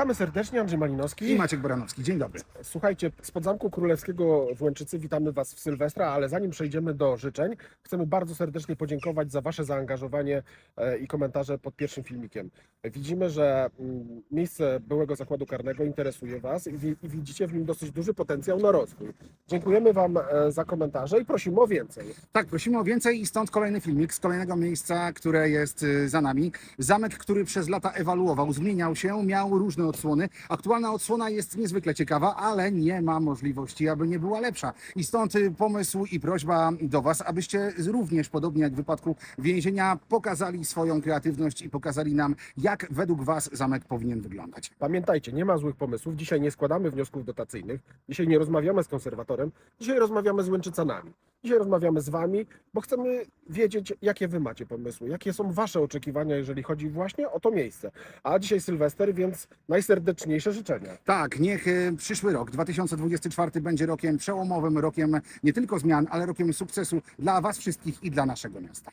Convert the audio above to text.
Witamy serdecznie, Andrzej Malinowski. I Maciek Boranowski. Dzień dobry. Słuchajcie, z Zamku Królewskiego w Łęczycy witamy Was w Sylwestra, ale zanim przejdziemy do życzeń, chcemy bardzo serdecznie podziękować za Wasze zaangażowanie e, i komentarze pod pierwszym filmikiem. Widzimy, że mm, miejsce byłego zakładu karnego interesuje Was i, wi- i widzicie w nim dosyć duży potencjał na rozwój. Dziękujemy Wam e, za komentarze i prosimy o więcej. Tak, prosimy o więcej i stąd kolejny filmik z kolejnego miejsca, które jest y, za nami. Zamek, który przez lata ewoluował, zmieniał się, miał różne odsłony. Aktualna odsłona jest niezwykle ciekawa, ale nie ma możliwości, aby nie była lepsza. I stąd y, pomysł i prośba do Was, abyście również, podobnie jak w wypadku więzienia, pokazali swoją kreatywność i pokazali nam, jak według Was zamek powinien wyglądać. Pamiętajcie, nie ma złych pomysłów. Dzisiaj nie składamy wniosków dotacyjnych. Dzisiaj nie rozmawiamy z konserwatorem. Dzisiaj rozmawiamy z Łęczycanami. Dzisiaj rozmawiamy z Wami, bo chcemy wiedzieć, jakie Wy macie pomysły, jakie są Wasze oczekiwania, jeżeli chodzi właśnie o to miejsce. A dzisiaj Sylwester, więc najserdeczniejsze życzenia. Tak, niech e, przyszły rok, 2024, będzie rokiem przełomowym, rokiem nie tylko zmian, ale rokiem sukcesu dla Was wszystkich i dla naszego miasta.